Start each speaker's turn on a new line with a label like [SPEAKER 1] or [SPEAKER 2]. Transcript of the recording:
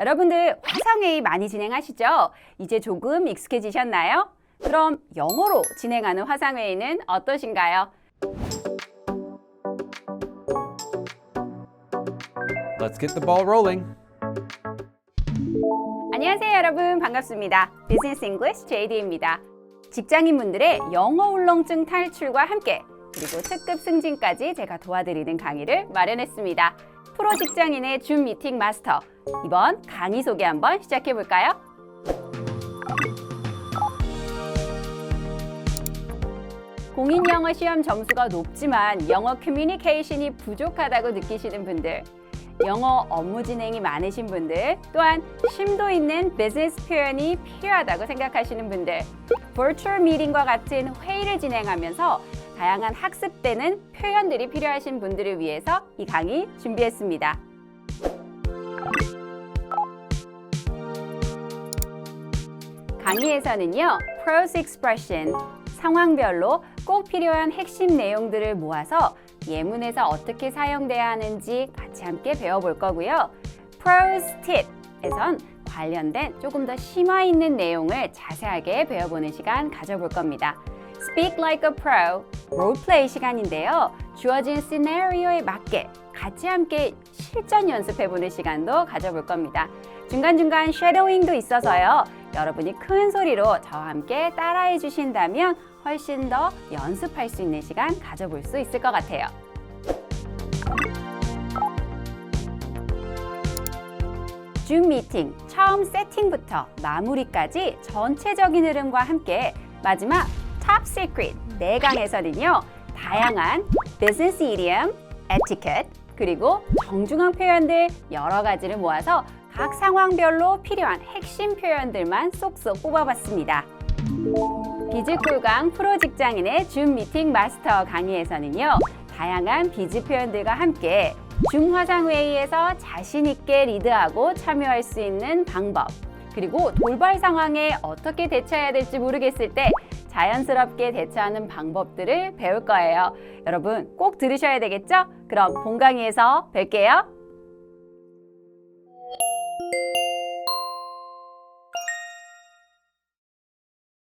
[SPEAKER 1] 여러분들 화상회의 많이 진행하시죠? 이제 조금 익숙해지셨나요? 그럼 영어로 진행하는 화상회의는 어떠신가요?
[SPEAKER 2] Let's get the ball rolling.
[SPEAKER 1] 안녕하세요 여러분 반갑습니다. Business English JD입니다. 직장인분들의 영어 울렁증 탈출과 함께 그리고 특급 승진까지 제가 도와드리는 강의를 마련했습니다. 프로 직장인의 줌 미팅 마스터 이번 강의 소개 한번 시작해 볼까요? 공인 영어 시험 점수가 높지만 영어 커뮤니케이션이 부족하다고 느끼시는 분들 영어 업무 진행이 많으신 분들, 또한 심도 있는 비즈니스 표현이 필요하다고 생각하시는 분들, virtual 미팅과 같은 회의를 진행하면서 다양한 학습되는 표현들이 필요하신 분들을 위해서 이 강의 준비했습니다. 강의에서는요, prose expression, 상황별로 꼭 필요한 핵심 내용들을 모아서 예문에서 어떻게 사용돼야 하는지 같이 함께 배워볼 거고요. prose tip에선 관련된 조금 더 심화 있는 내용을 자세하게 배워보는 시간 가져볼 겁니다. Speak like a pro, 롤플레이 시간인데요. 주어진 시나리오에 맞게 같이 함께 실전 연습해보는 시간도 가져볼 겁니다. 중간중간 쉐도잉도 있어서요. 여러분이 큰 소리로 저와 함께 따라해 주신다면 훨씬 더 연습할 수 있는 시간 가져볼 수 있을 것 같아요. 줌 미팅 처음 세팅부터 마무리까지 전체적인 흐름과 함께 마지막 탑 시크릿 4강에서는요 다양한 비즈니스 이디엄, 에티켓 그리고 정중앙 표현들 여러 가지를 모아서 각 상황별로 필요한 핵심 표현들만 쏙쏙 뽑아봤습니다. 비즈꿀강 프로 직장인의 줌 미팅 마스터 강의에서는요 다양한 비즈 표현들과 함께 줌 화상 회의에서 자신 있게 리드하고 참여할 수 있는 방법 그리고 돌발 상황에 어떻게 대처해야 될지 모르겠을 때 자연스럽게 대처하는 방법들을 배울 거예요. 여러분 꼭 들으셔야 되겠죠? 그럼 본 강의에서 뵐게요.